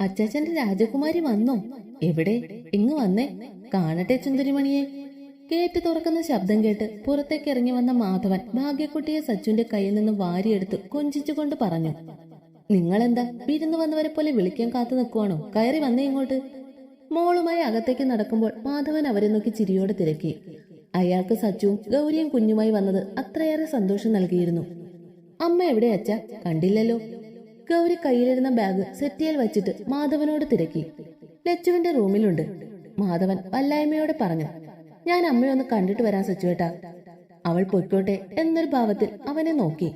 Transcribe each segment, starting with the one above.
അച്ചാച്ചന്റെ രാജകുമാരി വന്നോ? എവിടെ? ഇങ്ങ് വന്നേ. കാണട്ടെ ചുന്ദരിമണിയെ ഗേറ്റ് തുറക്കുന്ന ശബ്ദം കേട്ട് പുറത്തേക്ക് ഇറങ്ങി വന്ന മാധവൻ ഭാഗ്യക്കുട്ടിയെ സച്ചുന്റെ കയ്യിൽ നിന്ന് വാരിയെടുത്ത് കൊഞ്ചിച്ചുകൊണ്ട് പറഞ്ഞു നിങ്ങളെന്താ? വിരുന്ന് വന്നവരെ പോലെ വിളിക്കാൻ കാത്തു നിൽക്കുവാണോ? കയറി വന്നേ ഇങ്ങോട്ട്. മോളുമായി അകത്തേക്ക് നടക്കുമ്പോൾ മാധവൻ അവരെ നോക്കി ചിരിയോടെ തിരക്കി. അയാൾക്ക് സച്ചുവും ഗൗരിയും കുഞ്ഞുമായി വന്നത് അത്രയേറെ സന്തോഷം നൽകിയിരുന്നു. അമ്മ എവിടെ അച്ഛ? കണ്ടില്ലല്ലോ. ഗൗരി കയ്യിലിരുന്ന ബാഗ് സെറ്റിയിൽ വച്ചിട്ട് മാധവനോട് തിരക്കി. ലച്ചുവിന്റെ റൂമിലുണ്ട്. മാധവൻ വല്ലായ്മയോടെ പറഞ്ഞു ഞാൻ അമ്മയൊന്ന് കണ്ടിട്ട് വരാൻ സച്ചുവേട്ടാ. അവൾ പൊയ്ക്കോട്ടെ എന്നൊരു ഭാവത്തിൽ അവനെ നോക്കി.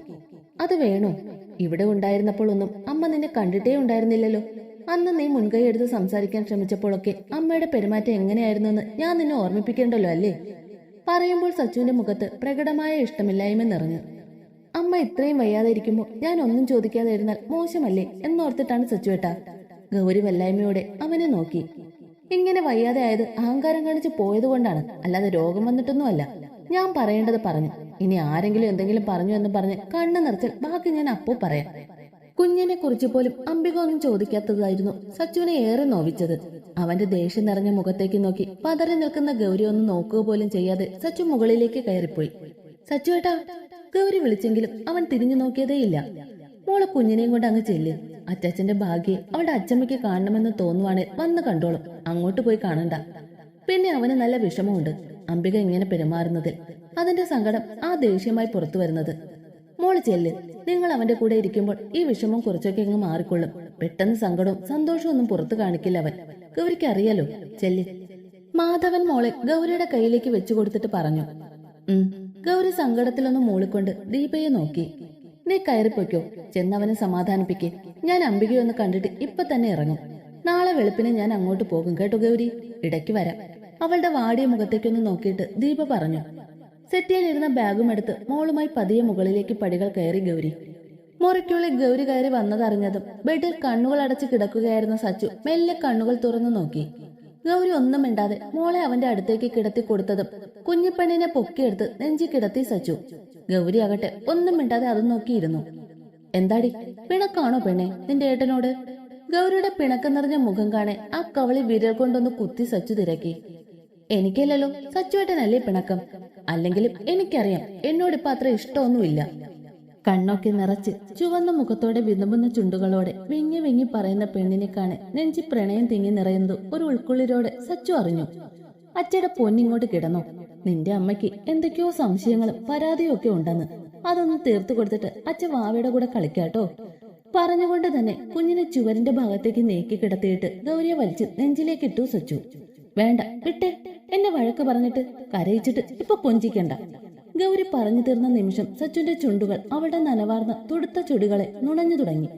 അത് വേണോ? ഇവിടെ ഉണ്ടായിരുന്നപ്പോൾ ഒന്നും അമ്മ നിന്നെ കണ്ടിട്ടേ ഉണ്ടായിരുന്നില്ലല്ലോ. അന്ന് നീ മുൻകൈ എടുത്ത് സംസാരിക്കാൻ ശ്രമിച്ചപ്പോഴൊക്കെ അമ്മയുടെ പെരുമാറ്റം എങ്ങനെയായിരുന്നു എന്ന് ഞാൻ നിന്നെ ഓർമ്മിപ്പിക്കേണ്ടല്ലോ അല്ലേ? പറയുമ്പോൾ സച്ചുവിന്റെ മുഖത്ത് പ്രകടമായ ഇഷ്ടമില്ലായ്മ നിറഞ്ഞു. അമ്മ ഇത്രയും വയ്യാതെ ഇരിക്കുമ്പോൾ ഞാൻ ഒന്നും ചോദിക്കാതെ ഇരുന്നാൽ മോശമല്ലേ എന്നോർത്തിട്ടാണ് സച്ചുവേട്ട. ഗൗരി വല്ലായ്മയോടെ അവനെ നോക്കി. ഇങ്ങനെ വയ്യാതെ ആയത് അഹങ്കാരം കാണിച്ച് പോയതുകൊണ്ടാണ് അല്ലാതെ രോഗം വന്നിട്ടൊന്നുമല്ല. ഞാൻ പറയേണ്ടത് പറഞ്ഞു. ഇനി ആരെങ്കിലും എന്തെങ്കിലും പറഞ്ഞു എന്ന് പറഞ്ഞ് കണ്ണു നിറച്ചാൽ ബാക്കി ഞാൻ അപ്പോ പറയാം. കുഞ്ഞിനെ കുറിച്ച് പോലും അംബിക ഒന്നും ചോദിക്കാത്തതായിരുന്നു സച്ചുവിനെ ഏറെ നോവിച്ചത്. അവന്റെ ദേഷ്യം നിറഞ്ഞ മുഖത്തേക്ക് നോക്കി പതറി നിൽക്കുന്ന ഗൗരി ഒന്ന് നോക്കുക പോലും ചെയ്യാതെ സച്ചു മുകളിലേക്ക് കയറിപ്പോയി. സച്ചു ഏട്ടാ ഗൗരി വിളിച്ചെങ്കിലും അവൻ തിരിഞ്ഞു നോക്കിയതേയില്ല. മോളെ കുഞ്ഞിനെയും കൊണ്ട് അങ്ങ് ചെല്ല്. അച്ചാച്ചന്റെ ഭാഗ്യെ അവളുടെ അച്ചമ്മയ്ക്ക് കാണണമെന്ന് തോന്നുവാണെ വന്ന് കണ്ടോളും. അങ്ങോട്ട് പോയി കാണണ്ട. പിന്നെ അവന് നല്ല വിഷമമുണ്ട്. അംബിക ഇങ്ങനെ പെരുമാറുന്നതിൽ അതിന്റെ സങ്കടം ആ ദേഷ്യമായി പുറത്തു വരുന്നത്. മോൾ ചെല്ല്. നിങ്ങൾ അവന്റെ കൂടെ ഇരിക്കുമ്പോൾ ഈ വിഷമം കുറച്ചൊക്കെ അങ്ങ് മാറിക്കൊള്ളും. പെട്ടെന്ന് സങ്കടവും സന്തോഷവും ഒന്നും പുറത്തു കാണിക്കില്ല അവൻ. ഗൗരിക്ക് അറിയാലോ. ചെല്ല്. മാധവൻ മോളെ ഗൗരിയുടെ കയ്യിലേക്ക് വെച്ചു കൊടുത്തിട്ട് പറഞ്ഞു. ഗൗരി സങ്കടത്തിലൊന്ന് മൂളിക്കൊണ്ട് ദീപയെ നോക്കി. നീ കയറിപ്പോയ്ക്കോ ചെന്നവനെ സമാധാനിപ്പിക്കെ. ഞാൻ അംബികയൊന്ന് കണ്ടിട്ട് ഇപ്പൊ തന്നെ ഇറങ്ങും. നാളെ വെളുപ്പിന് ഞാൻ അങ്ങോട്ട് പോകും കേട്ടോ ഗൗരി? ഇടയ്ക്ക് വരാം. അവളുടെ വാടിയ മുഖത്തേക്കൊന്ന് നോക്കിയിട്ട് ദീപ പറഞ്ഞു. സെറ്റിയിലിരുന്ന ബാഗും എടുത്ത് മോളുമായി പതിയെ മുകളിലേക്ക് പടികൾ കയറി ഗൗരി. മുറിക്കുള്ളിൽ ഗൗരി കയറി വന്നതറിഞ്ഞതും ബെഡിൽ കണ്ണുകൾ അടച്ച് കിടക്കുകയായിരുന്ന സച്ചു മെല്ലെ കണ്ണുകൾ തുറന്നു നോക്കി. ഗൗരി ഒന്നും മിണ്ടാതെ മോളെ അവന്റെ അടുത്തേക്ക് കിടത്തി കൊടുത്തതും കുഞ്ഞിപ്പെണ്ണിനെ പൊക്കിയെടുത്ത് നെഞ്ചി കിടത്തി സച്ചു. ഗൗരി ആകട്ടെ ഒന്നും മിണ്ടാതെ അത് നോക്കിയിരുന്നു. എന്താടി? പിണക്കാണോ പെണ്ണെ നിന്റെ ഏട്ടനോട്? ഗൗരിയുടെ പിണക്കം നിറഞ്ഞ മുഖം കാണെ ആ കവളി വിരൽ കൊണ്ടൊന്ന് കുത്തി സച്ചു തിരക്കി. എനിക്കല്ലല്ലോ സച്ചുവേട്ടനല്ലേ പിണക്കം. അല്ലെങ്കിലും എനിക്കറിയാം എന്നോടിപ്പോ അത്ര ഇഷ്ടമൊന്നുമില്ല. കണ്ണൊക്കെ നിറച്ച് ചുവന്ന മുഖത്തോടെ വിതുമ്പുന്ന ചുണ്ടുകളോടെ വിങ്ങി വിങ്ങി പറയുന്ന പെണ്ണിനെ കാണെ നെഞ്ചി പ്രണയം തിങ്ങി നിറയുന്നു ഒരു ഉൾക്കുള്ളിലോടെ സച്ചു അറിഞ്ഞു. അച്ചയുടെ പൊന്നിങ്ങോട്ട് കിടന്നു. നിന്റെ അമ്മയ്ക്ക് എന്തൊക്കെയോ സംശയങ്ങളും പരാതിയും ഒക്കെ ഉണ്ടെന്ന്. അതൊന്ന് തീർത്തു കൊടുത്തിട്ട് അച്ഛ വാവയുടെ കൂടെ കളിക്കാട്ടോ പറഞ്ഞുകൊണ്ട് തന്നെ കുഞ്ഞിനെ ചുവരിന്റെ ഭാഗത്തേക്ക് നീക്കി കിടത്തിയിട്ട് ഗൗരിയെ വലിച്ച് നെഞ്ചിലേക്ക് ഇട്ടു സച്ചു. വേണ്ട വിട്ടെ. എന്നെ വഴക്ക് പറഞ്ഞിട്ട് കരയിച്ചിട്ട് ഇപ്പൊ കൊഞ്ചിക്കണ്ട. ഗൗരി പറഞ്ഞു തീർന്ന നിമിഷം സച്ചുന്റെ ചുണ്ടുകൾ അവളുടെ നനവാർന്ന തുടുത്ത ചുടികളെ നുണഞ്ഞു തുടങ്ങി.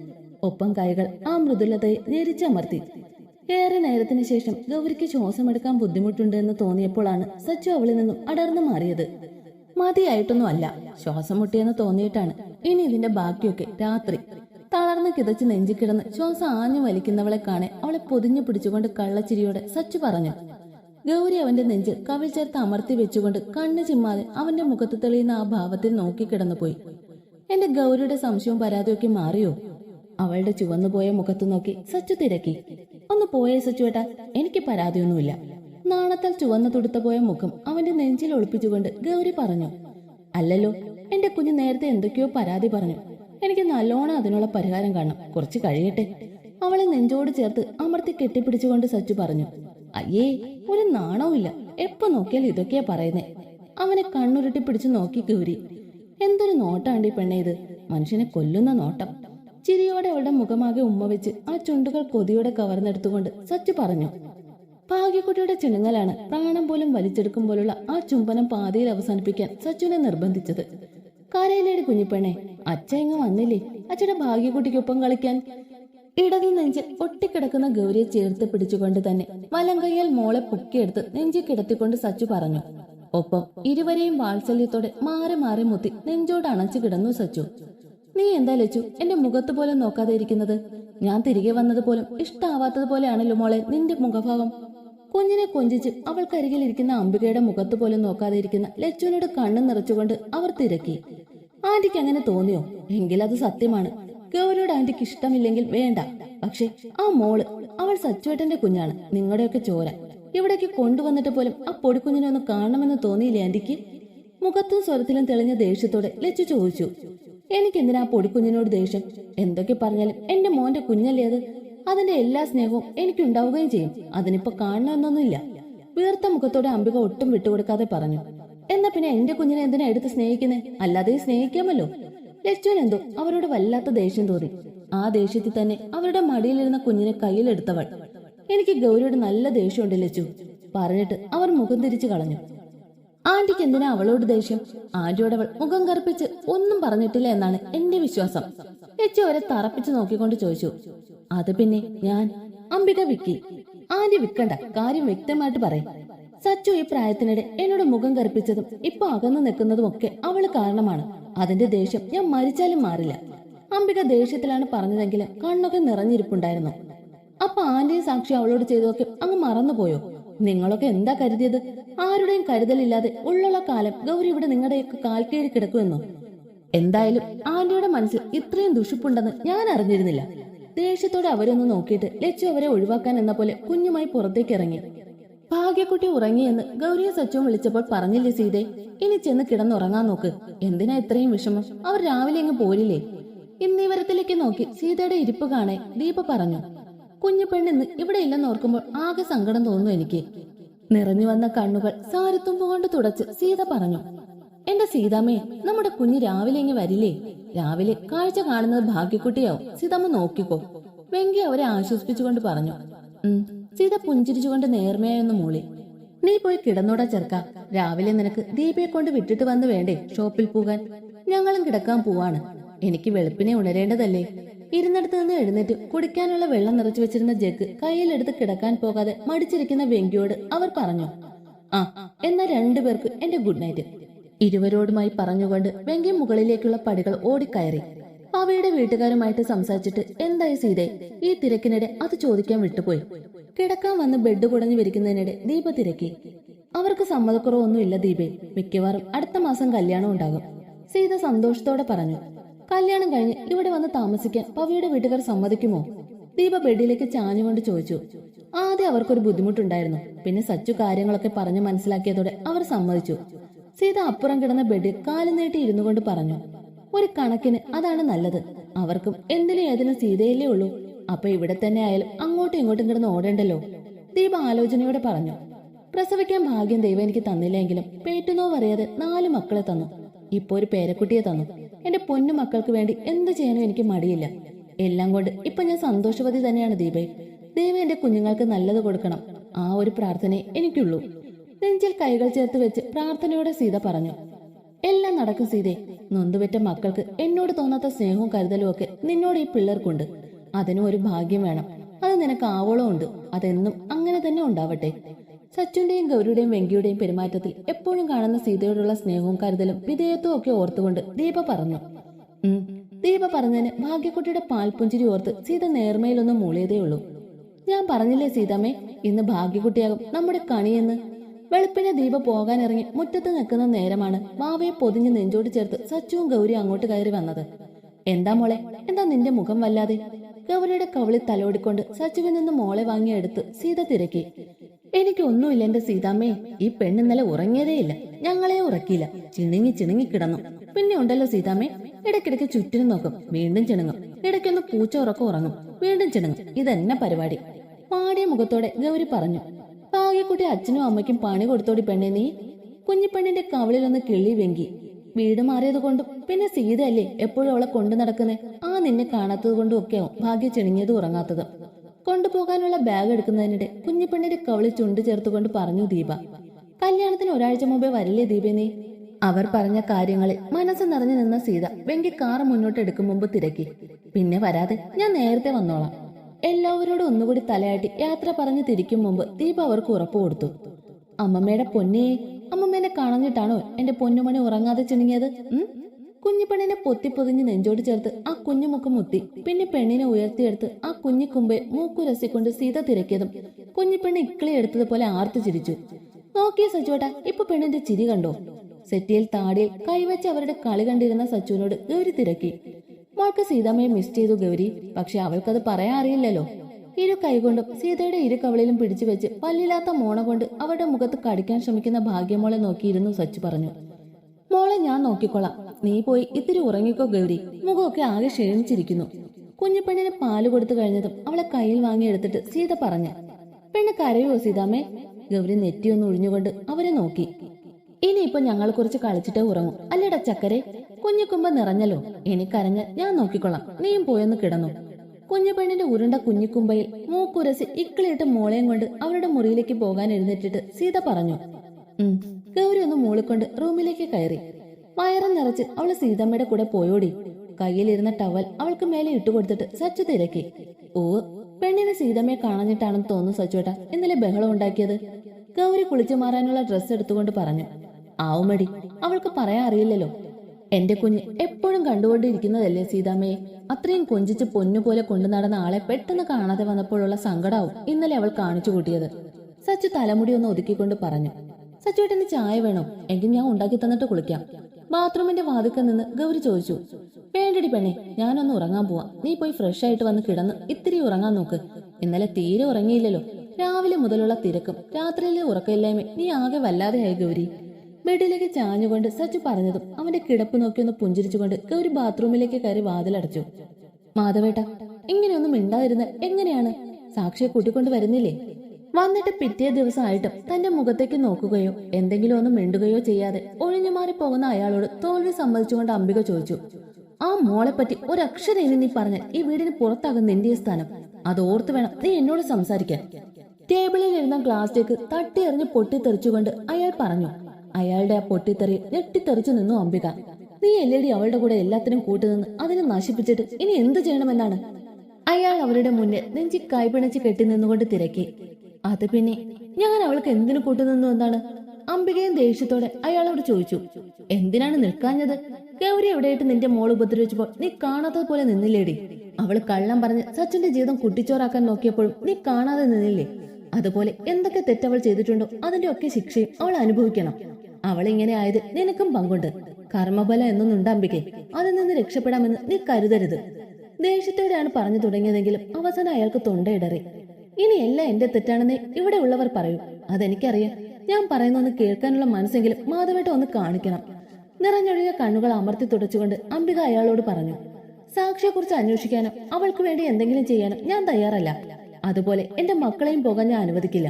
ഒപ്പം കൈകൾ ആ മൃദുലതയെ ഞെരിച്ചമർത്തി. ഏറെ നേരത്തിന് ശേഷം ഗൗരിക്ക് ശ്വാസമെടുക്കാൻ ബുദ്ധിമുട്ടുണ്ട് എന്ന് തോന്നിയപ്പോഴാണ് സച്ചു അവളിൽ നിന്നും അടർന്നു മാറിയത്. മതിയായിട്ടൊന്നും അല്ല ശ്വാസം മുട്ടിയെന്ന് തോന്നിയിട്ടാണ്. ഇനി ഇതിന്റെ ബാക്കിയൊക്കെ രാത്രി. തളർന്ന് കിതച്ച് നെഞ്ചിക്കിടന്ന് ശ്വാസം ആഞ്ഞു വലിക്കുന്നവളെ കാണെ അവളെ പൊതിഞ്ഞു പിടിച്ചുകൊണ്ട് കള്ളച്ചിരിയോടെ സച്ചു പറഞ്ഞു ഗൗരി അവന്റെ നെഞ്ചിൽ കവിൽ ചേർത്ത് അമർത്തി വെച്ചുകൊണ്ട് കണ്ണു ചിമ്മാതെ അവന്റെ മുഖത്ത് തെളിയുന്ന ആ ഭാവത്തിൽ നോക്കിക്കിടന്നുപോയി എന്റെ ഗൗരിയുടെ സംശയവും പരാതിയൊക്കെ മാറിയോ? അവളുടെ ചുവന്നുപോയ മുഖത്ത് നോക്കി സച്ചു തിരക്കി. ഒന്ന് പോയേ സച്ചുവേട്ടാ എനിക്ക് പരാതിയൊന്നുമില്ല. നാണത്താൽ ചുവന്നു തുടുത്ത പോയ മുഖം അവന്റെ നെഞ്ചിൽ ഒളിപ്പിച്ചുകൊണ്ട് ഗൗരി പറഞ്ഞു അല്ലല്ലോ എന്റെ കുഞ്ഞ് നേരത്തെ എന്തൊക്കെയോ പരാതി പറഞ്ഞു. എനിക്ക് നല്ലോണം അതിനുള്ള പരിഹാരം കാണണം. കുറച്ച് കഴിയട്ടെ? അവളെ നെഞ്ചോട് ചേർത്ത് അമർത്തി കെട്ടിപ്പിടിച്ചുകൊണ്ട് സച്ചു പറഞ്ഞു അയ്യേ ഒരു നാണവുമില്ല. എപ്പോ നോക്കിയാൽ ഇതൊക്കെയാ പറയുന്നേ. അവനെ കണ്ണുരുട്ടി പിടിച്ചു നോക്കി ഗൗരി. എന്തൊരു നോട്ടാണ്ട് ഈ ഇത്? മനുഷ്യനെ കൊല്ലുന്ന നോട്ടം. ചിരിയോടെ അവളുടെ മുഖമാകെ ഉമ്മ വെച്ച് ആ ചുണ്ടുകൾ കൊതിയോടെ കവർന്നെടുത്തുകൊണ്ട് സച്ചു പറഞ്ഞു. ഭാഗ്യക്കുട്ടിയുടെ ചിണുങ്ങലാണ് പ്രാണം പോലും വലിച്ചെടുക്കും പോലുള്ള ആ ചുംബനം പാതിയിൽ അവസാനിപ്പിക്കാൻ സച്ചുവിനെ നിർബന്ധിച്ചത്. കരയിലേടി കുഞ്ഞിപ്പെണ്ണെ അച്ഛ ഇങ്ങ് വന്നില്ലേ? അച്ഛയുടെ ഭാഗ്യക്കുട്ടിക്കൊപ്പം കളിക്കാൻ ഇടതു നെഞ്ചിൽ ഒട്ടിക്കിടക്കുന്ന ഗൗരിയെ ചേർത്ത് പിടിച്ചുകൊണ്ട് തന്നെ വലങ്കയ്യാൽ മോളെ പൊക്കിയെടുത്ത് നെഞ്ചിൽ കിടത്തിക്കൊണ്ട് സച്ചു പറഞ്ഞു ഒപ്പം ഇരുവരെയും വാത്സല്യത്തോടെ മാറി മാറി മുത്തി നെഞ്ചോട് അണച്ചു കിടന്നു സച്ചു. നീ എന്താ ലച്ചു എന്റെ മുഖത്ത് പോലും നോക്കാതെ ഇരിക്കുന്നത്? ഞാൻ തിരികെ വന്നത് പോലും ഇഷ്ടാവാത്തത് പോലെയാണല്ലോ മോളെ നിന്റെ മുഖഭാവം. കുഞ്ഞിനെ കൊഞ്ചിച്ച് അവൾക്കരികിൽ ഇരിക്കുന്ന അംബികയുടെ മുഖത്ത് പോലും നോക്കാതെ ഇരിക്കുന്ന ലച്ചുവിനോട് കണ്ണു നിറച്ചുകൊണ്ട് അവർ തിരക്കി. ആന്റിക്ക് അങ്ങനെ തോന്നിയോ? എങ്കിലത് സത്യമാണ്. ഗൗരിയോട് ആന്റിക്ക് ഇഷ്ടമില്ലെങ്കിൽ വേണ്ട. പക്ഷെ ആ മോൾ അവൾ സച്ചുവേട്ടന്റെ കുഞ്ഞാണ്. നിങ്ങളുടെയൊക്കെ ചോര. ഇവിടേക്ക് കൊണ്ടുവന്നിട്ട് പോലും ആ പൊടിക്കുഞ്ഞിനെ ഒന്ന് കാണണമെന്ന് തോന്നിയില്ലേ ആന്റിക്ക്? മുഖത്തും സ്വരത്തിലും തെളിഞ്ഞ ദേഷ്യത്തോടെ ലച്ചു ചോദിച്ചു. എനിക്കെന്തിനാ ആ പൊടിക്കുഞ്ഞിനോട് ദേഷ്യം? എന്തൊക്കെ പറഞ്ഞാലും എന്റെ മോന്റെ കുഞ്ഞല്ലേ അത്? അതിന്റെ എല്ലാ സ്നേഹവും എനിക്കുണ്ടാവുകയും ചെയ്യും. അതിനിപ്പോ കാണണമെന്നൊന്നുമില്ല. വീർത്ത മുഖത്തോടെ അംബിക ഒട്ടും വിട്ടുകൊടുക്കാതെ പറഞ്ഞു. എന്നാ പിന്നെ എന്റെ കുഞ്ഞിനെ എന്തിനാ എടുത്ത് സ്നേഹിക്കുന്നേ? അല്ലാതെ സ്നേഹിക്കാമല്ലോ. ലച്ചുവിന് എന്തോ അവരോട് വല്ലാത്ത ദേഷ്യം തോന്നി. ആ ദേഷ്യത്തിൽ തന്നെ അവരുടെ മടിയിലിരുന്ന കുഞ്ഞിനെ കയ്യിലെടുത്തവൾ. എനിക്ക് ഗൗരിയുടെ നല്ല ദേഷ്യമുണ്ട് ലച്ചു പറഞ്ഞിട്ട് അവർ മുഖം തിരിച്ചു കളഞ്ഞു. ആന്റിക്ക് എന്തിനാ അവളോട് ദേഷ്യം? ആന്റിയോട് അവൾ മുഖം കറുപ്പിച്ച് ഒന്നും പറഞ്ഞിട്ടില്ല എന്നാണ് എന്റെ വിശ്വാസം. ലച്ചു അവരെ തറപ്പിച്ചു നോക്കിക്കൊണ്ട് ചോദിച്ചു. അത് പിന്നെ ഞാൻ അംബിക വിക്കി. ആന്റി വിക്കണ്ട കാര്യം വ്യക്തമായിട്ട് പറയും. സച്ചു ഈ പ്രായത്തിനിടെ എന്നോട് മുഖം കറുപ്പിച്ചതും ഇപ്പൊ അകന്നു നിൽക്കുന്നതും ഒക്കെ അവൾ കാരണമാണ്. അതിന്റെ ദേഷ്യം ഞാൻ മരിച്ചാലും മാറില്ല. അംബിക ദേഷ്യത്തിലാണ് പറഞ്ഞതെങ്കിലും കണ്ണൊക്കെ നിറഞ്ഞിരിപ്പുണ്ടായിരുന്നു. അപ്പൊ ആന്റിയും സാക്ഷി അവളോട് ചെയ്തതൊക്കെ അങ്ങ് മറന്നുപോയോ? നിങ്ങളൊക്കെ എന്താ കരുതിയത്? ആരുടെയും കരുതലില്ലാതെ ഉള്ള കാലം ഗൗരി ഇവിടെ നിങ്ങളുടെയൊക്കെ കാൽക്കേറി കിടക്കുമെന്നോ? എന്തായാലും ആന്റിയുടെ മനസ്സിൽ ഇത്രയും ദുഷിപ്പുണ്ടെന്ന് ഞാൻ അറിഞ്ഞിരുന്നില്ല. ദേഷ്യത്തോടെ അവരൊന്ന് നോക്കിയിട്ട് ലച്ചു അവരെ ഒഴിവാക്കാൻ എന്ന പോലെ കുഞ്ഞുമായി പുറത്തേക്ക് ഇറങ്ങി. ഭാഗ്യക്കുട്ടി ഉറങ്ങിയെന്ന് ഗൗരിയെ സച്ചുവും വിളിച്ചപ്പോൾ പറഞ്ഞില്ലേ സീതെ ഇനി ചെന്ന് കിടന്നുറങ്ങാൻ നോക്ക്. എന്തിനാ ഇത്രയും വിഷമം? അവർ രാവിലെ അങ്ങ് പോരില്ലേ? ഇന്നിവരത്തിലേക്ക് നോക്കി സീതയുടെ ഇരിപ്പ് കാണേ ദീപ പറഞ്ഞു. കുഞ്ഞു പെണ്ണിന്ന് ഇവിടെ ഇല്ലെന്ന് ഓർക്കുമ്പോൾ ആകെ സങ്കടം തോന്നുന്നു എനിക്ക്. നിറഞ്ഞു വന്ന കണ്ണുകൾ സാരത്തുമ്പ് കൊണ്ട് തുടച്ച് സീത പറഞ്ഞു. എന്റെ സീതാമ്മേ നമ്മുടെ കുഞ്ഞ് രാവിലെ ഇങ്ങ് വരില്ലേ? രാവിലെ കാഴ്ച കാണുന്നത് ഭാഗ്യക്കുട്ടിയാവും. സീതാമ്മ നോക്കിക്കോ. വെങ്കി അവരെ ആശ്വസിപ്പിച്ചുകൊണ്ട് പറഞ്ഞു. സീത പുഞ്ചിരിച്ചുകൊണ്ട് നേർമയായൊന്ന് മൂളി. നീ പോയി കിടന്നോടാ ചെറുക്ക. രാവിലെ നിനക്ക് ദീപയെ കൊണ്ട് വിട്ടിട്ട് വന്നു വേണ്ടേ? ഷോപ്പിൽ പോകാൻ. ഞങ്ങളും കിടക്കാൻ പോവാണ്. എനിക്ക് വെളുപ്പിനെ ഉണരേണ്ടതല്ലേ? ഇരുന്നിടത്ത് നിന്ന് എഴുന്നേറ്റ് കുടിക്കാനുള്ള വെള്ളം നിറച്ചു വെച്ചിരുന്ന ജഗ് കയ്യിലെടുത്ത് കിടക്കാൻ പോകാതെ മടിച്ചിരിക്കുന്ന വെങ്കിയോട് അവർ പറഞ്ഞു ആ എന്നാ രണ്ടുപേർക്ക് എന്റെ ഗുഡ് നൈറ്റ്. ഇരുവരോടുമായി പറഞ്ഞുകൊണ്ട് വെങ്കി മുകളിലേക്കുള്ള പടികൾ ഓടിക്കയറി. അവയുടെ വീട്ടുകാരുമായിട്ട് സംസാരിച്ചിട്ട് എന്തായി സീതേ? ഈ തിരക്കിനിടെ അത് ചോദിക്കാൻ വിട്ടുപോയി. കിടക്കാൻ വന്ന് ബെഡ് കുടഞ്ഞു വിരിക്കുന്നതിനിടെ ദീപ തിരക്കി. അവർക്ക് സമ്മതക്കുറവൊന്നുമില്ല ദീപേ. മിക്കവാറും അടുത്ത മാസം കല്യാണം ഉണ്ടാകും. സീത സന്തോഷത്തോടെ പറഞ്ഞു കല്യാണം കഴിഞ്ഞ് ഇവിടെ വന്ന് താമസിക്കാൻ പവിയുടെ വീട്ടുകാർ സമ്മതിക്കുമോ? ദീപ ബെഡിലേക്ക് ചാഞ്ഞുകൊണ്ട് ചോദിച്ചു. ആദ്യം അവർക്കൊരു ബുദ്ധിമുട്ടുണ്ടായിരുന്നു. പിന്നെ സച്ചു കാര്യങ്ങളൊക്കെ പറഞ്ഞു മനസ്സിലാക്കിയതോടെ അവർ സമ്മതിച്ചു. സീത അപ്പുറം കിടന്ന ബെഡിൽ കാലു നീട്ടി ഇരുന്നു കൊണ്ട് പറഞ്ഞു ഒരു കണക്കിന് അതാണ് നല്ലത്. അവർക്കും എന്തിനും ഏതിനും സീതയല്ലേ ഉള്ളൂ. അപ്പൊ ഇവിടെ തന്നെ ആയാലും അങ്ങോട്ടും ഇങ്ങോട്ടും കിടന്ന് ഓടേണ്ടല്ലോ? ദീപ ആലോചനയോടെ പറഞ്ഞു. പ്രസവിക്കാൻ ഭാഗ്യം ദൈവം എനിക്ക് തന്നില്ലെങ്കിലും പേറ്റുന്നോ പറയാതെ നാല് മക്കളെ തന്നു. ഇപ്പോ ഒരു പേരക്കുട്ടിയെ തന്നു. എന്റെ പൊന്നു മക്കൾക്ക് വേണ്ടി എന്ത് ചെയ്യാനും എനിക്ക് മടിയില്ല. എല്ലാം കൊണ്ട് ഇപ്പൊ ഞാൻ സന്തോഷവതി തന്നെയാണ് ദീപേ. ദൈവം എന്റെ കുഞ്ഞുങ്ങൾക്ക് നല്ലത് കൊടുക്കണം. ആ ഒരു പ്രാർത്ഥനയെ എനിക്കുള്ളൂ. നെഞ്ചിൽ കൈകൾ ചേർത്ത് വെച്ച് പ്രാർത്ഥനയോടെ സീത പറഞ്ഞു. എല്ലാം നടക്കും സീതേ. നൊന്തുപെറ്റ മക്കൾക്ക് എന്നോട് തോന്നാത്ത സ്നേഹവും കരുതലും ഒക്കെ നിന്നോട് ഈ പിള്ളേർക്കുണ്ട്. അതിനും ഒരു ഭാഗ്യം വേണം. അത് നിനക്ക് ആവോളം ഉണ്ട്. അതെന്നും അങ്ങനെ തന്നെ ഉണ്ടാവട്ടെ. സച്ചുന്റെയും ഗൗരിയുടെയും വെങ്കിയുടെയും പെരുമാറ്റത്തിൽ എപ്പോഴും കാണുന്ന സീതയോടുള്ള സ്നേഹവും കരുതലും വിധേയത്വവും ഒക്കെ ഓർത്തുകൊണ്ട് ദീപ പറഞ്ഞു. ഉം. ദീപ പറഞ്ഞതിന് ഭാഗ്യക്കുട്ടിയുടെ പാൽപുഞ്ചിരി ഓർത്ത് സീത നേർമയിലൊന്നും മൂളിയതേ ഉള്ളൂ. ഞാൻ പറഞ്ഞില്ലേ സീതമ്മേ ഇന്ന് ഭാഗ്യക്കുട്ടിയാകും നമ്മുടെ കണിയെന്ന് വെളുപ്പിനെ ദീപ പോകാനിറങ്ങി മുറ്റത്ത് നിൽക്കുന്ന നേരമാണ് മാവയെ പൊതിഞ്ഞ് നെഞ്ചോട് ചേർത്ത് സച്ചുവും ഗൗരി അങ്ങോട്ട് കയറി വന്നത്. എന്താ മോളെ? എന്താ നിന്റെ മുഖം വല്ലാതെ? ഗൗരിയുടെ കവളിൽ തലോടിക്കൊണ്ട് സച്ചുവിൽ നിന്ന് മോളെ വാങ്ങിയെടുത്ത് സീത തിരക്കി. എനിക്കൊന്നുമില്ല എന്റെ സീതാമ്മേ ഈ പെണ്ണ് ഇന്നലെ ഉറങ്ങിയതേയില്ല ഞങ്ങളെ ഉറക്കിയില്ല. ചിണുങ്ങി ചിണുങ്ങി കിടന്നു. പിന്നെ ഉണ്ടല്ലോ സീതാമ്മേ ഇടയ്ക്കിടയ്ക്ക് ചുറ്റിനും നോക്കും. വീണ്ടും ചിണുങ്ങും. ഇടയ്ക്കൊന്ന് പൂച്ച ഉറക്കം ഉറങ്ങും. വീണ്ടും ചിണുങ്ങും. ഇതെന്നെ പരിപാടി? പാടിയ മുഖത്തോടെ ഗൗരി പറഞ്ഞു. ഭാഗ്യക്കുട്ടി അച്ഛനും അമ്മയ്ക്കും പണി കൊടുത്തോടി പെണ്ണെ നീ. കുഞ്ഞിപ്പെണ്ണിന്റെ കവളിലൊന്ന് കിളി വെങ്കി. വീട് മാറിയത് കൊണ്ടും പിന്നെ സീതയല്ലേ എപ്പോഴും അവളെ കൊണ്ടു നടക്കുന്നേ? ആ നിന്നെ കാണാത്തത് കൊണ്ടും ഒക്കെയാവും ഭാഗ്യ ചെണിഞ്ഞത് ഉറങ്ങാത്തത്. കൊണ്ടുപോകാനുള്ള ബാഗ് എടുക്കുന്നതിനിടെ കുഞ്ഞിപ്പെണ്ണിന്റെ കവളി ചുണ്ട് ചേർത്തുകൊണ്ട് പറഞ്ഞു ദീപ. കല്യാണത്തിന് ഒരാഴ്ച മുമ്പേ വരില്ലേ ദീപേ നീ? അവർ പറഞ്ഞ കാര്യങ്ങളിൽ മനസ്സ് നിറഞ്ഞു നിന്ന സീത വെങ്കി കാറ് മുന്നോട്ട് എടുക്കും മുമ്പ് തിരക്കി. പിന്നെ വരാതെ ഞാൻ നേരത്തെ വന്നോളാം. എല്ലാവരോടും ഒന്നുകൂടി തലയാട്ടി യാത്ര പറഞ്ഞു തിരിക്കും മുമ്പ് ദീപ അവർക്ക് ഉറപ്പ് കൊടുത്തു. അമ്മമ്മയുടെ പൊന്നേ അമ്മമ്മേനെ കാണഞ്ഞിട്ടാണോ എന്റെ പൊന്നുമണി ഉറങ്ങാതെ ചിണുങ്ങിയത്? കുഞ്ഞിപ്പെണ്ണിനെ പൊത്തി പൊതിഞ്ഞ് നെഞ്ചോട് ചേർത്ത് ആ കുഞ്ഞുമുക്ക് മുത്തി. പിന്നെ പെണ്ണിനെ ഉയർത്തിയെടുത്ത് ആ കുഞ്ഞിക്കുമ്പെ മൂക്കുരസിക്കൊണ്ട് സീത തിരക്കിയതും കുഞ്ഞിപ്പെണ്ണ് ഇക്കിളി എടുത്തതുപോലെ ആർത്തു ചിരിച്ചു. നോക്കിയ സച്ചുവേട്ടാ ഇപ്പൊ പെണ്ണിന്റെ ചിരി കണ്ടോ? സെറ്റിയിൽ താടിയിൽ കൈവച്ച് അവരുടെ കളി കണ്ടിരുന്ന സച്ചുവിനോട് ഗൗരി തിരക്കി. മോൾക്ക് സീതാമ്മയെ മിസ് ചെയ്തു ഗൗരി പക്ഷെ അവൾക്കത് പറയാൻ അറിയില്ലല്ലോ. ഇരു കൈകൊണ്ടും സീതയുടെ ഇരു കവളിലും പിടിച്ചു വെച്ച് പല്ലില്ലാത്ത മോണ കൊണ്ട് അവരുടെ മുഖത്ത് കടിക്കാൻ ശ്രമിക്കുന്ന ഭാഗ്യമോളെ നോക്കിയിരുന്നു സച്ചു പറഞ്ഞു. മോളെ ഞാൻ നോക്കിക്കൊള്ളാം. നീ പോയി ഇത്തിരി ഉറങ്ങിക്കോ ഗൗരി. മുഖമൊക്കെ ആകെ ക്ഷീണിച്ചിരിക്കുന്നു കുഞ്ഞുപെണ്ണിന് പാൽ കൊടുത്തു കഴിഞ്ഞതും അവളെ കയ്യിൽ വാങ്ങിയെടുത്തിട്ട് സീത പറഞ്ഞു പെണ്ണ് കരയോ സീതാമേ ഗൗരി നെറ്റിയൊന്ന് ഒഴിഞ്ഞുകൊണ്ട് അവരെ നോക്കി. ഇനിയിപ്പൊ ഞങ്ങൾ കുറച്ച് കളിച്ചിട്ടേ ഉറങ്ങും. അല്ലേടാ ചക്കരെ? കുഞ്ഞുകുമ്പ നിറഞ്ഞല്ലോ. എനിക്കരഞ്ഞ് കരഞ്ഞ് ഞാൻ നോക്കിക്കൊള്ളാം. നീയും പോയൊന്ന് കിടന്നു. കുഞ്ഞു പെണ്ണിന്റെ ഉരുണ്ട കുഞ്ഞിക്കുമ്പയിൽ മൂക്കുരസി ഇക്കിളിയിട്ട് മോളെയും കൊണ്ട് അവരുടെ മുറിയിലേക്ക് പോകാൻ എഴുന്നേറ്റിട്ട് സീത പറഞ്ഞു ഗൗരി ഒന്ന് മൂളിക്കൊണ്ട് റൂമിലേക്ക് കയറി. വയറും നിറച്ച് അവൾ സീതമ്മയുടെ കൂടെ പോയോടി. കയ്യിലിരുന്ന ടവൽ അവൾക്ക് മേലെ ഇട്ടുകൊടുത്തിട്ട് സച്ചു തിരക്കി. ഓ പെണ്ണിനെ സീതമ്മയെ കാണഞ്ഞിട്ടാണെന്ന് തോന്നുന്നു സച്ചുവേട്ട ഇന്നലെ ബഹളം ഉണ്ടാക്കിയത്. ഗൗരി കുളിച്ചു മാറാനുള്ള ഡ്രസ്സ് എടുത്തുകൊണ്ട് പറഞ്ഞു ആവുമടി അവൾക്ക് പറയാൻ അറിയില്ലല്ലോ. എന്റെ കുഞ്ഞ് എപ്പോഴും കണ്ടുകൊണ്ടിരിക്കുന്നതല്ലേ സീതാമ്മയെ അത്രയും കൊഞ്ചിച്ച് പൊന്നുപോലെ കൊണ്ടു നടന്ന ആളെ പെട്ടെന്ന് കാണാതെ വന്നപ്പോഴുള്ള സങ്കടാവും ഇന്നലെ അവൾ കാണിച്ചു കൂട്ടിയത്. സച്ചു തലമുടി ഒന്ന് ഒതുക്കിക്കൊണ്ട് പറഞ്ഞു. സച്ചുവേട്ടന് ചായ വേണോ? എങ്കിൽ ഞാൻ ഉണ്ടാക്കി തന്നിട്ട് കുളിക്കാം. ബാത്റൂമിന്റെ വാതിക്കൽ നിന്ന് ഗൗരി ചോദിച്ചു. വേണ്ടടി പെണ്ണെ ഞാനൊന്ന് ഉറങ്ങാൻ പോവാം. നീ പോയി ഫ്രഷ് ആയിട്ട് വന്ന് കിടന്ന് ഇത്തിരി ഉറങ്ങാൻ നോക്ക്. ഇന്നലെ തീരെ ഉറങ്ങിയില്ലല്ലോ. രാവിലെ മുതലുള്ള തിരക്കും രാത്രിയിലെ ഉറക്കമില്ലായ്മ നീ ആകെ വല്ലാതെയായി ഗൗരി. ബെഡിലേക്ക് ചാഞ്ഞുകൊണ്ട് സച്ചു പറഞ്ഞതും അവന്റെ കിടപ്പ് നോക്കി ഒന്ന് പുഞ്ചിരിച്ചുകൊണ്ട് ഗൗരി ബാത്റൂമിലേക്ക് കയറി വാതിലടച്ചു. മാധവേട്ട ഇങ്ങനെയൊന്നും മിണ്ടാതിരുന്ന് എങ്ങനെയാണ്? സാക്ഷിയെ കൂട്ടിക്കൊണ്ട് വരുന്നില്ലേ? വന്നിട്ട് പിറ്റേ ദിവസമായിട്ടും തന്റെ മുഖത്തേക്ക് നോക്കുകയോ എന്തെങ്കിലും ഒന്നും മിണ്ടുകയോ ചെയ്യാതെ ഒഴിഞ്ഞു മാറി പോകുന്ന അയാളോട് തോൽവി സമ്മതിച്ചുകൊണ്ട് അംബിക ചോദിച്ചു ആ മോളെപ്പറ്റി ഒരക്ഷരം ഇനി നീ പറഞ്ഞ ഈ വീടിന് പുറത്താകും നിന്റെ സ്ഥാനം. അത് ഓർത്ത് വേണം നീ എന്നോട് സംസാരിക്കാൻ. ടേബിളിൽ ഇരുന്ന ഗ്ലാസ്സിലേക്ക് തട്ടിയെറിഞ്ഞ് പൊട്ടിത്തെറിച്ചുകൊണ്ട് അയാൾ പറഞ്ഞു അയാളുടെ ആ പൊട്ടിത്തെറി ഞെട്ടിത്തെറിച്ചു നിന്നു അംബിക. നീ എല്ലടി അവളുടെ കൂടെ എല്ലാത്തിനും കൂട്ടുനിന്ന് അതിനെ നശിപ്പിച്ചിട്ട് ഇനി എന്ത് ചെയ്യണമെന്നാണ്? അയാൾ അവരുടെ മുന്നിൽ നെഞ്ചി കൈപിണച്ച് കെട്ടി നിന്നുകൊണ്ട് തിരക്കി. അത് പിന്നെ ഞാൻ അവൾക്ക് എന്തിനു കൂട്ടുനിന്നു എന്നാണ്? അംബികയും ദേഷ്യത്തോടെ അയാളോട് ചോദിച്ചു. എന്തിനാണ് നിൽക്കാഞ്ഞത്? ഗൗരി എവിടെയായിട്ട് നിന്റെ മോൾ ഉപദ്രവിച്ചപ്പോൾ നീ കാണാത്തത് പോലെ നിന്നില്ലേടി? അവൾ കള്ളം പറഞ്ഞ് സച്ചിന്റെ ജീവിതം കുട്ടിച്ചോറാക്കാൻ നോക്കിയപ്പോഴും നീ കാണാതെ നിന്നില്ലേ? അതുപോലെ എന്തൊക്കെ തെറ്റവൾ ചെയ്തിട്ടുണ്ടോ അതിന്റെ ഒക്കെ ശിക്ഷയും അവൾ അനുഭവിക്കണം. അവൾ ഇങ്ങനെ ആയത് നിനക്കും പങ്കുണ്ട്. കർമ്മബലം എന്നൊന്നുണ്ട് അംബികെ അതിൽ നിന്ന് രക്ഷപ്പെടാമെന്ന് നീ കരുതരുത്. ദേഷ്യത്തോടെയാണ് പറഞ്ഞു തുടങ്ങിയതെങ്കിലും അവസാനം അയാൾക്ക് തൊണ്ടയിടറി ഇനി എല്ലാം എന്റെ തെറ്റാണെന്ന് ഇവിടെ ഉള്ളവർ പറയൂ. അതെനിക്കറിയാം. ഞാൻ പറയുന്നൊന്ന് കേൾക്കാനുള്ള മനസ്സെങ്കിലും മാധവേട്ട ഒന്ന് കാണിക്കണം. നിറഞ്ഞൊഴിയ കണ്ണുകൾ അമർത്തി തുടച്ചുകൊണ്ട് അംബിക അയാളോട് പറഞ്ഞു. സാക്ഷിയെക്കുറിച്ച് അന്വേഷിക്കാനും അവൾക്ക് വേണ്ടി എന്തെങ്കിലും ചെയ്യാനും ഞാൻ തയ്യാറല്ല. അതുപോലെ എന്റെ മക്കളെയും പോകാൻ ഞാൻ അനുവദിക്കില്ല.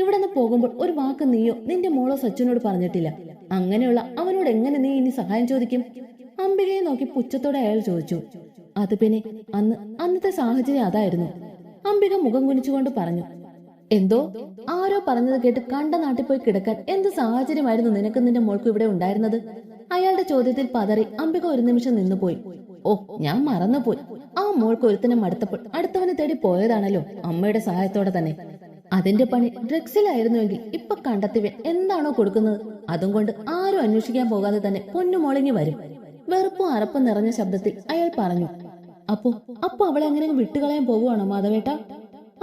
ഇവിടെ നിന്ന് പോകുമ്പോൾ ഒരു വാക്ക് നീയോ നിന്റെ മോളോ സച്ചിനോട് പറഞ്ഞിട്ടില്ല. അങ്ങനെയുള്ള അവനോട് എങ്ങനെ നീ ഇനി സഹായം ചോദിക്കും? അംബികയെ നോക്കി പുച്ഛത്തോടെ അയാൾ ചോദിച്ചു. അത് പിന്നെ അന്ന് അന്നത്തെ സാഹചര്യം അതായിരുന്നു. അംബിക മുഖം കുനിച്ചുകൊണ്ട് പറഞ്ഞു. എന്തോ? ആരോ പറഞ്ഞത് കേട്ട് കണ്ട നാട്ടിൽ പോയി കിടക്കാൻ എന്ത് സാഹചര്യമായിരുന്നു നിനക്ക് നിന്റെ മോൾക്ക് ഇവിടെ ഉണ്ടായിരുന്നത്? അയാളുടെ ചോദ്യത്തിൽ പതറി അംബിക ഒരു നിമിഷം നിന്നുപോയി. ഓ ഞാൻ മറന്നുപോയി. ആ മോൾക്ക് ഒരുത്തനെ മടുത്തപ്പോൾ അടുത്തവനെ തേടി പോയതാണല്ലോ അമ്മയുടെ സഹായത്തോടെ തന്നെ. അതിന്റെ പണി ഡ്രഗ്സിലായിരുന്നുവെങ്കിൽ ഇപ്പൊ കണ്ടെത്തിവൻ എന്താണോ കൊടുക്കുന്നത്? അതും കൊണ്ട് ആരും അന്വേഷിക്കാൻ പോകാതെ തന്നെ പൊന്നുമോളിങ്ങി വരും. വെറുപ്പും അറപ്പും നിറഞ്ഞ ശബ്ദത്തിൽ അയാൾ പറഞ്ഞു അപ്പോ അപ്പൊ അവളെ അങ്ങനെ വിട്ടുകളയാൻ പോവുകയാണോ മാധവേട്ട?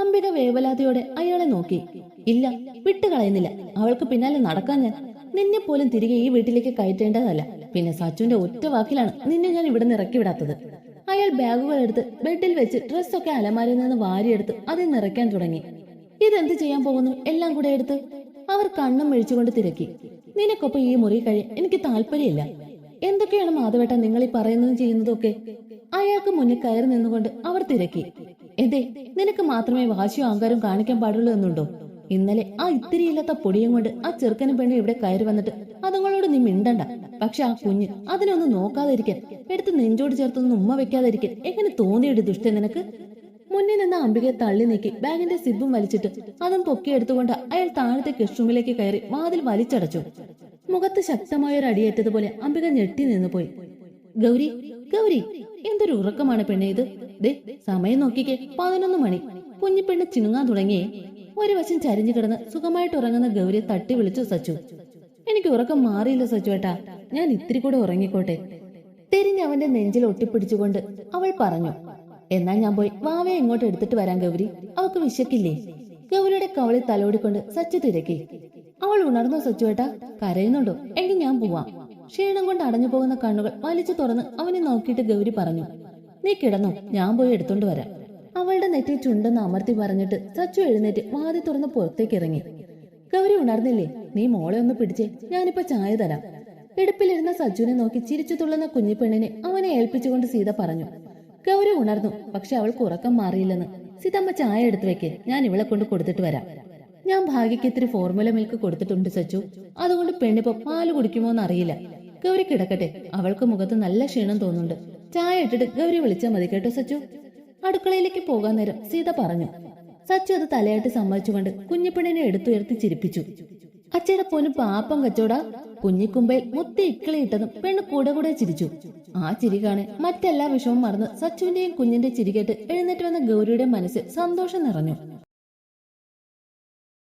അംബിക വേവലാതിയോടെ അയാളെ നോക്കി. ഇല്ല വിട്ടുകളയുന്നില്ല. അവൾക്ക് പിന്നാലെ നടക്കാൻ ഞാൻ നിന്നെ പോലും തിരികെ ഈ വീട്ടിലേക്ക് കയറ്റേണ്ടതല്ല. പിന്നെ സച്ചുവിന്റെ ഒറ്റ വാക്കിലാണ് നിന്നെ ഞാൻ ഇവിടെ നിന്ന് വിടാത്തത് അയാൾ ബാഗുകൾ എടുത്ത് ബെഡിൽ വെച്ച് ഡ്രസ്സൊക്കെ അലമാരിൽ നിന്ന് വാരിയെടുത്ത് അതിൽ നിറയ്ക്കാൻ തുടങ്ങി. ഇതെന്ത് ചെയ്യാൻ പോകുന്നു? എല്ലാം കൂടെ എടുത്ത്. അവർ കണ്ണും മിഴിച്ചുകൊണ്ട് തിരക്കി. നിനക്കൊപ്പം ഈ മുറി കഴിയാൻ എനിക്ക് താല്പര്യമില്ല. എന്തൊക്കെയാണ് മാധവേട്ട നിങ്ങൾ ഈ പറയുന്നതും ചെയ്യുന്നതും ഒക്കെ അയാൾക്ക് മുന്നിൽ കയറി നിന്നുകൊണ്ട് അവർ തിരക്കി. എന്തേ നിനക്ക് മാത്രമേ വാശിയോ അഹങ്കാരം കാണിക്കാൻ പാടുള്ളൂ എന്നുണ്ടോ? ഇന്നലെ ആ ഇത്തിരിയില്ലാത്ത പൊടിയും കൊണ്ട് ആ ചെറുക്കനും പെണ്ണും ഇവിടെ കയറി വന്നിട്ട് അതുങ്ങളോട് നീ മിണ്ടണ്ട. പക്ഷെ ആ കുഞ്ഞ് അതിനൊന്നും നോക്കാതിരിക്കാൻ എടുത്ത് നെഞ്ചോട് ചേർത്തൊന്നും ഉമ്മ വെക്കാതിരിക്കാൻ എങ്ങനെ തോന്നിയിട്ട് ദുഷ്ടൻ നിനക്ക്? മുന്നിൽ നിന്ന് അംബികയെ തള്ളി നീക്കി ബാഗിന്റെ സിബും വലിച്ചിട്ട് അതും പൊക്കിയെടുത്തുകൊണ്ട് അയാൾ താഴത്തെ കെഷ്റൂമിലേക്ക് കയറി വാതിൽ വലിച്ചടച്ചു. മുഖത്ത് ശക്തമായ ഒരു അടിയേറ്റതുപോലെ അംബിക ഞെട്ടി നിന്നുപോയി ഗൗരി ഗൗരി എന്തൊരു ഉറക്കമാണ് പെണ്ണെ ഇത്? ദേ സമയം നോക്കിക്കേ പതിനൊന്ന് മണി. കുഞ്ഞിപ്പെണ്ണ് ചിണുങ്ങാൻ തുടങ്ങിയേ. ഒരു വശം ചരിഞ്ഞു കിടന്ന് സുഖമായിട്ട് ഉറങ്ങുന്ന ഗൗരിയെ തട്ടി വിളിച്ചു സച്ചു. എനിക്ക് ഉറക്കം മാറിയില്ല സച്ചു ഏട്ടാ. ഞാൻ ഇത്തിരി കൂടെ ഉറങ്ങിക്കോട്ടെ. തിരിഞ്ഞ് അവന്റെ നെഞ്ചിൽ ഒട്ടിപ്പിടിച്ചുകൊണ്ട് അവൾ പറഞ്ഞു എന്നാൽ ഞാൻ പോയി വാവയെ ഇങ്ങോട്ട് എടുത്തിട്ട് വരാൻ ഗൗരി. അവക്ക് വിശക്കില്ലേ? ഗൗരിയുടെ കവളിൽ തലോടിക്കൊണ്ട് സച്ചു തിരക്കി. അവൾ ഉണർന്നു സച്ചുവേട്ടാ കരയുന്നുണ്ടോ? എങ്കിൽ ഞാൻ പോവാം. ക്ഷീണം കൊണ്ട് അടഞ്ഞു പോകുന്ന കണ്ണുകൾ വലിച്ചു തുറന്ന് അവനെ നോക്കിയിട്ട് ഗൗരി പറഞ്ഞു നീ കിടന്നു ഞാൻ പോയി എടുത്തോണ്ട് വരാം. അവളുടെ നെറ്റി ചുണ്ടെന്ന് അമർത്തി പറഞ്ഞിട്ട് സച്ചു എഴുന്നേറ്റ് വാതി തുറന്ന് പുറത്തേക്ക് ഇറങ്ങി. ഗൗരി ഉണർന്നില്ലേ? നീ മോളെ ഒന്ന് പിടിച്ചേ ഞാനിപ്പോ ചായ തരാം. ഇടുപ്പിലിരുന്ന സജുവിനെ നോക്കി ചിരിച്ചു തുള്ളുന്ന കുഞ്ഞിപ്പെണ്ണിനെ അവനെ ഏൽപ്പിച്ചുകൊണ്ട് സീത പറഞ്ഞു. ഗൗരി ഉണർന്നു പക്ഷെ അവൾക്ക് ഉറക്കം മാറിയില്ലെന്ന്. സീതമ്മ ചായ എടുത്തു വെക്ക് ഞാൻ ഇവളെ കൊണ്ട് കൊടുത്തിട്ട് വരാം. ഞാൻ ഭാഗ്യക്ക് ഇത്തിരി ഫോർമുല മിൽക്ക് കൊടുത്തിട്ടുണ്ട് സച്ചു. അതുകൊണ്ട് പെണ്ണിപ്പോ പാൽ കുടിക്കുമോ എന്ന് അറിയില്ല ഗൗരി കിടക്കട്ടെ അവൾക്ക് മുഖത്ത് നല്ല ക്ഷീണം തോന്നുന്നുണ്ട്. ചായ ഇട്ടിട്ട് ഗൗരി വിളിച്ചാൽ മതി കേട്ടോ സച്ചു. അടുക്കളയിലേക്ക് പോകാൻ നേരം സീത പറഞ്ഞു. സച്ചു അത് തലയാട്ടി സമ്മതിച്ചുകൊണ്ട് കുഞ്ഞിപ്പെണ്ണിനെ എടുത്തുയർത്തി ചിരിപ്പിച്ചു. അച്ഛയുടെ പൊന്നു പാപ്പം കച്ചോടാ. കുഞ്ഞിക്കുമ്പയിൽ മുത്തി ഇക്കിളി ഇട്ടതും പെണ്ണ് കൂടെ കൂടെ ചിരിച്ചു. ആ ചിരി കാണെ മറ്റെല്ലാ വിഷമവും മറന്ന് സച്ചുവിന്റെയും കുഞ്ഞിന്റെ ചിരികേട്ട് എഴുന്നേറ്റ് വന്ന ഗൗരിയുടെ മനസ്സിൽ സന്തോഷം നിറഞ്ഞു.